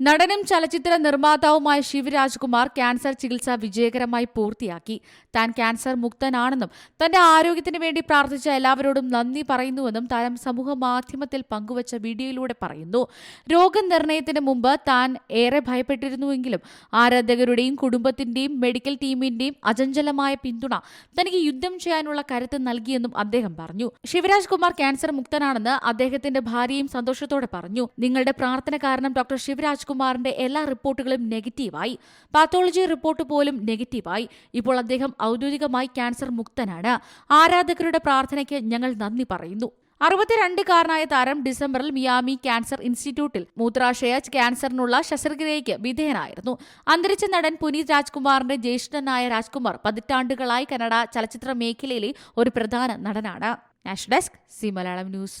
നടനും ചലച്ചിത്ര നിർമ്മാതാവുമായ ശിവരാജ്കുമാർ ക്യാൻസർ ചികിത്സ വിജയകരമായി പൂർത്തിയാക്കി. താൻ ക്യാൻസർ മുക്തനാണെന്നും തന്റെ ആരോഗ്യത്തിന് വേണ്ടി പ്രാർത്ഥിച്ച എല്ലാവരോടും നന്ദി പറയുന്നുവെന്നും താരം സമൂഹ മാധ്യമത്തിൽ പങ്കുവച്ച വീഡിയോയിലൂടെ പറയുന്നു. രോഗനിർണയത്തിന് മുമ്പ് താൻ ഏറെ ഭയപ്പെട്ടിരുന്നുവെങ്കിലും ആരാധകരുടെയും കുടുംബത്തിന്റെയും മെഡിക്കൽ ടീമിന്റെയും അചഞ്ചലമായ പിന്തുണ തനിക്ക് യുദ്ധം ചെയ്യാനുള്ള കരുത്ത് നൽകിയെന്നും അദ്ദേഹം പറഞ്ഞു. ശിവരാജ് കുമാർ ക്യാൻസർ മുക്തനാണെന്ന് അദ്ദേഹത്തിന്റെ ഭാര്യയും സന്തോഷത്തോടെ പറഞ്ഞു. നിങ്ങളുടെ പ്രാർത്ഥന കാരണം ഡോക്ടർ ശിവരാജ് കുമാറിന്റെ എല്ലാ റിപ്പോർട്ടുകളും നെഗറ്റീവായി. പാത്തോളജി റിപ്പോർട്ട് പോലും നെഗറ്റീവായി. ഇപ്പോൾ അദ്ദേഹം ഔദ്യോഗികമായി ക്യാൻസർ മുക്തനാണ്. ആരാധകരുടെ പ്രാർത്ഥനയ്ക്ക് ഞങ്ങൾ നന്ദി പറയുന്നു. അറുപത്തിരണ്ടുകാരനായ താരം ഡിസംബറിൽ മിയാമി ക്യാൻസർ ഇൻസ്റ്റിറ്റ്യൂട്ടിൽ മൂത്രാശയ ക്യാൻസറിനുള്ള ശസ്ത്രക്രിയയ്ക്ക് വിധേയനായിരുന്നു. അന്തരിച്ച നടൻ പുനീത് രാജ്കുമാറിന്റെ ജ്യേഷ്ഠനായ രാജ്കുമാർ പതിറ്റാണ്ടുകളായി കന്നഡ ചലച്ചിത്ര മേഖലയിലെ ഒരു പ്രധാന നടനാണ്. National desk Zee Malayalam news.